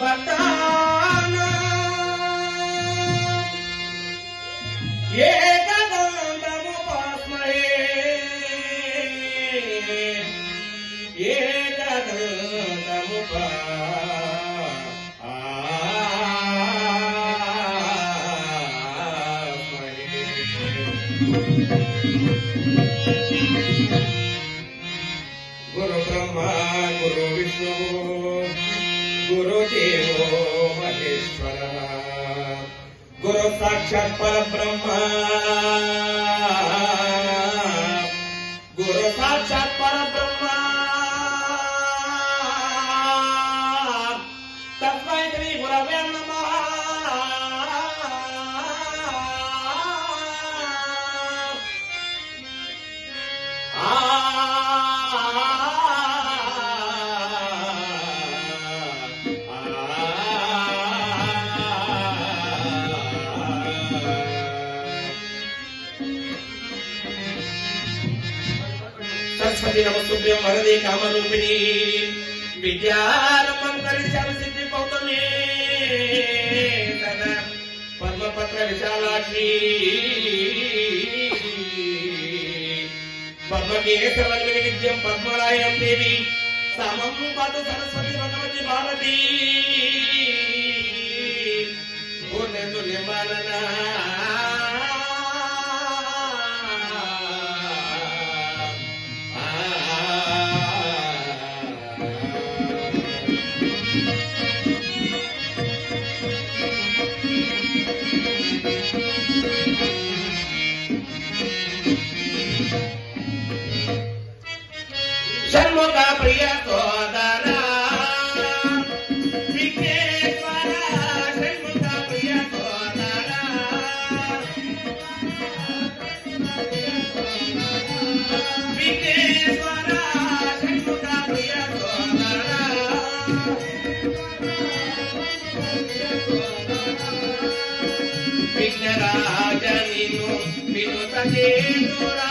πατάνα. Και κατάντα μου πάσμαε και κατάντα μου πάσμαε Guru Brahma, गुरुदेवो महेश्वरः। गुरु साक्षात् परब्रह्म। गुरु साक्षात् परब्रह्म। సరస్వతి నమస్తుభ్యం వరదే కామరూపిణి. విద్యారంభం కరిశాలు సిద్ధి పౌతమే పద్మపత్ర విశాలాక్షి. పద్మకేశవల్లి నిత్యం పద్మరాయం దేవి. సమం పద సరస్వతి భగవతి భారతి పూర్ణేందు నిర్మాలన షణ్ముఖ ప్రియ సోదర. విఘ్నేశ్వర షణ్ముఖ ప్రియ సోదర. విఘ్నేశ్వర షణ్ముఖ ప్రియ సోదర. విఘ్నరాజ నిను వినుత చేతురా.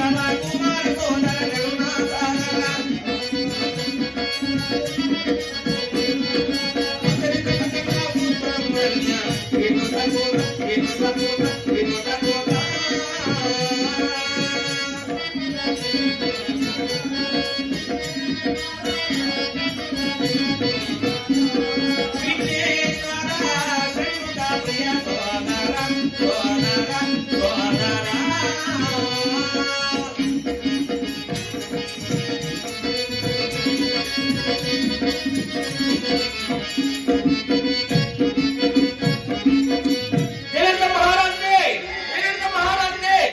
নমা তোমার কোন